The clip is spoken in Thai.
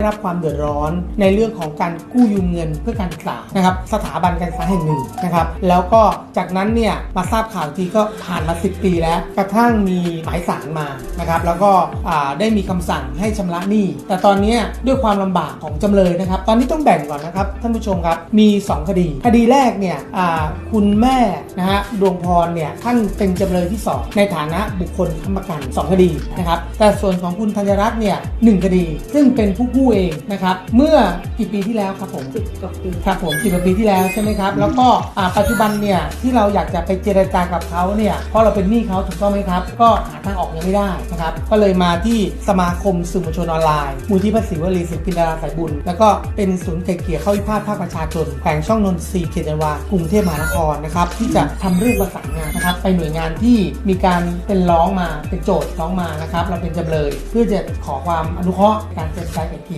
ได้รับความเดือดร้อนในเรื่องของการกู้ยืมเงินเพื่อการศึกษานะครับสถาบันการศึกษาแห่งหนึ่งนะครับ แล้วก็จากนั้นเนี่ยมาทราบข่าวทีก็ผ่านมา 10 ปีแล้ว กระทั่งมีหมายสารมานะครับแล้วก็อ่าได้มีคำสั่งให้ชำระหนี้ แต่ตอนนี้ด้วยความลำบากของจำเลยนะครับ ตอนนี้ต้องแบ่งก่อนนะครับท่านผู้ชมครับมี 2 คดี คดีแรกเนี่ยอ่าคุณแม่นะฮะดวงพรเนี่ยท่านเป็นจำเลยที่ 2 ในฐานะบุคคลค้ำประกัน 2 คดีนะครับแต่ส่วนของคุณธัญรัตน์เนี่ยหนึ่งคดี ซึ่งเป็นผู้กู้เองนะครับ เมื่อกี่ปีที่แล้วครับผมสิบกว่าปีครับผมสิบกว่าปีที่แล้วใช่ไหมครับ แล้วก็อ่าปัจจุบันเนี่ยที่เราอยากจะไปเจรจากับเขาเนี่ยเพราะเราเป็นหนี้เขาถูกต้องไหมครับ ก็หาทางออกยังไม่ได้นะครับ ก็เลยมาที่สมาคมสื่อมวลชนออนไลน์ มูลที่ภาษีวลีศิลปินดาราสายบุญ แล้วก็เป็นศูนย์ไกลเกลี่ยเข้าวิพาทภาคประชาชนแขวงช่องนนทรีย์เขตจันทวากรุงเทพมหานครนะครับที่จะทำเรื่องประสานงานนะครับไปหน่วยงานที่มีการเป็นร้องมาเป็นโจทย์ร้องมานะครับเราเป็นจำเลย เพื่อจะขอความอนุเคราะห์การเจรจาไกลเกลี่ย